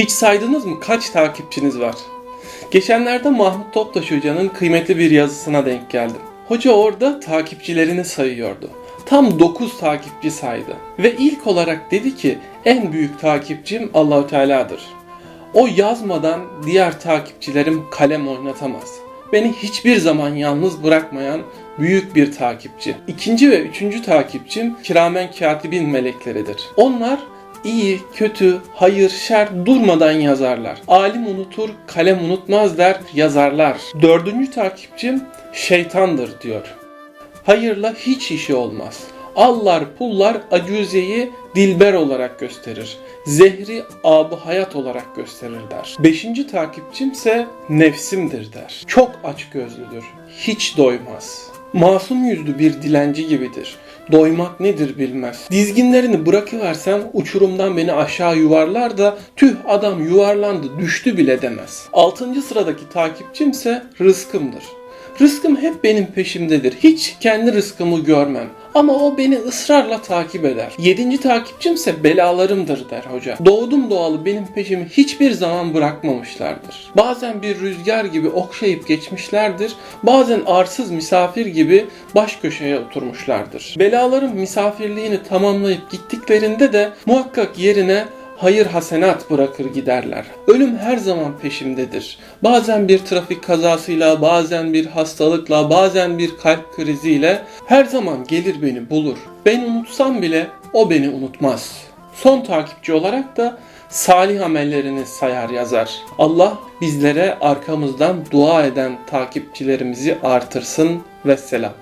Hiç saydınız mı kaç takipçiniz var? Geçenlerde Mahmut Toptaş Hoca'nın kıymetli bir yazısına denk geldim. Hoca orada takipçilerini sayıyordu. Tam 9 takipçi saydı. Ve ilk olarak dedi ki en büyük takipçim Allahu Teala'dır. O yazmadan diğer takipçilerim kalem oynatamaz. Beni hiçbir zaman yalnız bırakmayan büyük bir takipçi. İkinci ve üçüncü takipçim kiramen katibin melekleridir. Onlar iyi, kötü, hayır, şer durmadan yazarlar. Alim unutur, kalem unutmaz der yazarlar. Dördüncü takipçim şeytandır diyor. Hayırla hiç işi olmaz. Allar pullar acuzeyi dilber olarak gösterir. Zehri abı hayat olarak gösterir der. Beşinci takipçimse nefsimdir der. Çok aç gözlüdür. Hiç doymaz. Masum yüzlü bir dilenci gibidir. Doymak nedir bilmez. Dizginlerini bırakıversem uçurumdan beni aşağı yuvarlar da tüh adam yuvarlandı düştü bile demez. Altıncı sıradaki takipçimse rızkımdır. Rızkım hep benim peşimdedir. Hiç kendi rızkımı görmem. Ama o beni ısrarla takip eder. Yedinci takipçimse belalarımdır der hoca. Doğdum doğalı benim peşimi hiçbir zaman bırakmamışlardır. Bazen bir rüzgar gibi okşayıp geçmişlerdir. Bazen arsız misafir gibi baş köşeye oturmuşlardır. Belalarım misafirliğini tamamlayıp gittiklerinde de muhakkak yerine hayır hasenat bırakır giderler. Ölüm her zaman peşimdedir. Bazen bir trafik kazasıyla, bazen bir hastalıkla, bazen bir kalp kriziyle her zaman gelir beni bulur. Ben unutsam bile o beni unutmaz. Son takipçi olarak da salih amellerini sayar yazar. Allah bizlere arkamızdan dua eden takipçilerimizi artırsın ve selam.